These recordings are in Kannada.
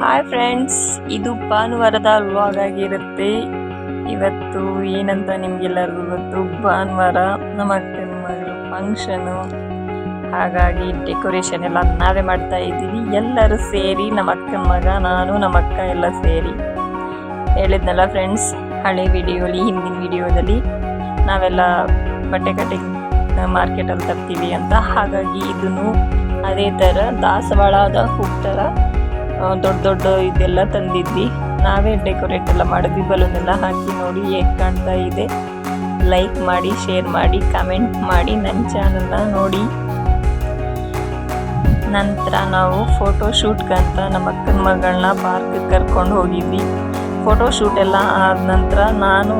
ಹಾಯ್ ಫ್ರೆಂಡ್ಸ್ ಇದು ಭಾನುವಾರದ ವ್ಲಾಗ್ ಆಗಿರುತ್ತೆ. ಇವತ್ತು ಏನಂತ ನಿಮಗೆಲ್ಲರಿಗೂ ಗೊತ್ತು? ಭಾನುವಾರ ನಮ್ಮ ಅಕ್ಕನ ಮಗಳು ಫಂಕ್ಷನು ಹಾಗಾಗಿ ಡೆಕೋರೇಷನ್ ಎಲ್ಲ ನಾವೇ ಮಾಡ್ತಾ ಇದ್ದೀವಿ. ಎಲ್ಲರೂ ಸೇರಿ ನಮ್ಮ ಅಕ್ಕನ ಮಗ, ನಾನು, ನಮ್ಮ ಅಕ್ಕ ಎಲ್ಲ ಸೇರಿ. ಹೇಳಿದ್ನಲ್ಲ ಫ್ರೆಂಡ್ಸ್ ಹಳೆ ವಿಡಿಯೋಲಿ ಹಿಂದಿನ ವಿಡಿಯೋದಲ್ಲಿ ನಾವೆಲ್ಲ ಬಟ್ಟೆ ಕಟ್ಟಿ ಮಾರ್ಕೆಟಲ್ಲಿ ತರ್ತೀವಿ ಅಂತ. ಹಾಗಾಗಿ ಇದನ್ನು ಅದೇ ಥರ ದಾಸವಾಳದ ಹೂವು ಥರ ದೊಡ್ಡ ದೊಡ್ಡ ಇದೆಲ್ಲ ತಂದಿದ್ವಿ. ನಾವೇ ಡೆಕೋರೇಟ್ ಎಲ್ಲ ಮಾಡಿದ್ವಿ. ಎಲ್ಲ ಹಾಕಿ ನೋಡಿ ಹೇಗೆ ಕಾಣ್ತಾ ಇದೆ. ಲೈಕ್ ಮಾಡಿ ಶೇರ್ ಮಾಡಿ ಕಮೆಂಟ್ ಮಾಡಿ ನನ್ನ ಚಾನಲ್ನ ನೋಡಿ. ನಂತರ ನಾವು ಫೋಟೋ ಶೂಟ್ಗಂತ ನಮ್ಮ ಅಕ್ಕನ ಮಗಳನ್ನ ಪಾರ್ಕ್ಗೆ ಕರ್ಕೊಂಡು ಹೋಗಿದ್ವಿ. ಫೋಟೋ ಶೂಟ್ ಎಲ್ಲ ಆದ ನಂತರ ನಾನು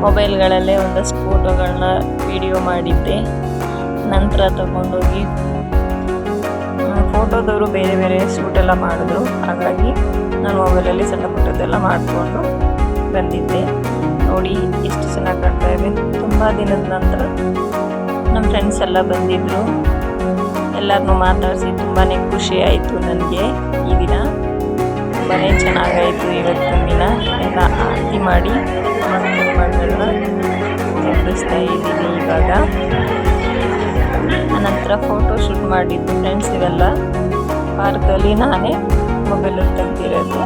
ಮೊಬೈಲ್ಗಳಲ್ಲೇ ಒಂದಷ್ಟು ಫೋಟೋಗಳನ್ನ ವಿಡಿಯೋ ಮಾಡಿದ್ದೆ. ನಂತರ ತಗೊಂಡೋಗಿ ಫೋಟೋದವರು ಬೇರೆ ಬೇರೆ ಶೂಟ್ ಎಲ್ಲ ಮಾಡಿದ್ರು. ಹಾಗಾಗಿ ನಾನು ಮೊಬೈಲಲ್ಲಿ ಸಣ್ಣ ಪುಟ್ಟದ್ದೆಲ್ಲ ಮಾಡಿಕೊಂಡು ಬಂದಿದ್ದೆ. ನೋಡಿ, ಎಷ್ಟು ಚೆನ್ನಾಗಿ ಕಾಣ್ತಾ ಇದೆ. ತುಂಬ ದಿನದ ನಂತರ ನಮ್ಮ ಫ್ರೆಂಡ್ಸ್ ಎಲ್ಲ ಬಂದಿದ್ದರು ಎಲ್ಲರನ್ನೂ ಮಾತಾಡಿಸಿ ತುಂಬಾ ಖುಷಿ ಆಯಿತು ನನಗೆ ಈ ದಿನ. ತುಂಬಾ ಚೆನ್ನಾಗಾಯಿತು ಇವತ್ತಿನ ದಿನ. ಎಲ್ಲ ಆರತಿ ಮಾಡಿ ಮಕ್ಕಳ ಮಗಳನ್ನ ಎಬ್ಬಿಸ್ತಾ ಇದ್ದೀನಿ ಇವಾಗ. ನಂತರ ಫೋಟೋ ಶೂಟ್ ಮಾಡಿದ್ದು ಫ್ರೆಂಡ್ಸ್ ಇವೆಲ್ಲ. ಪಾರ್ಕಲ್ಲಿ ನಾನೇ ಮೊಬೈಲಲ್ಲಿ ತೆಗ್ದಿರೋದು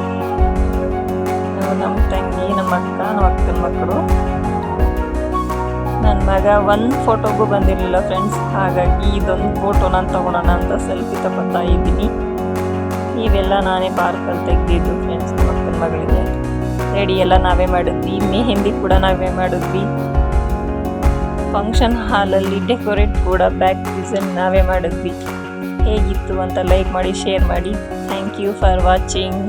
ನಮ್ಮ ತಂಗಿ, ನಮ್ಮ ಅಕ್ಕ, ನಮ್ಮ ಅಕ್ಕನ ಮಕ್ಕಳು. ನನ್ನ ಮಗ ಒಂದು ಫೋಟೋಗೂ ಬಂದಿರಲಿಲ್ಲ ಫ್ರೆಂಡ್ಸ್ ಹಾಗಾಗಿ ಇದೊಂದು ಫೋಟೋ ನಾನು ತೊಗೊಳೋಣ ಅಂತ ಸೆಲ್ಫಿ ತಗೋತಾ ಇದ್ದೀನಿ. ಇವೆಲ್ಲ ನಾನೇ ಪಾರ್ಕಲ್ಲಿ ತೆಗೆದಿದ್ದು ಫ್ರೆಂಡ್ಸ್ ನಮ್ಮ ಅಕ್ಕನ ಮಗಳಿಗೆ. ರೆಡಿ ಎಲ್ಲ ನಾವೇ ಮಾಡಿದ್ವಿ. ಮೆಹೆಂದಿ ಕೂಡ ನಾವೇ ಮಾಡಿದ್ವಿ. ಫಂಕ್ಷನ್ ಹಾಲಲ್ಲಿ ಡೆಕೋರೇಟ್ ಕೂಡ ಬ್ಯಾಕ್ ಡಿಸೈನ್ ನಾವೇ ಮಾಡಿದ್ವಿ. ಹೇಗಿತ್ತು ಅಂತ ಲೈಕ್ ಮಾಡಿ ಶೇರ್ ಮಾಡಿ. Thank you for watching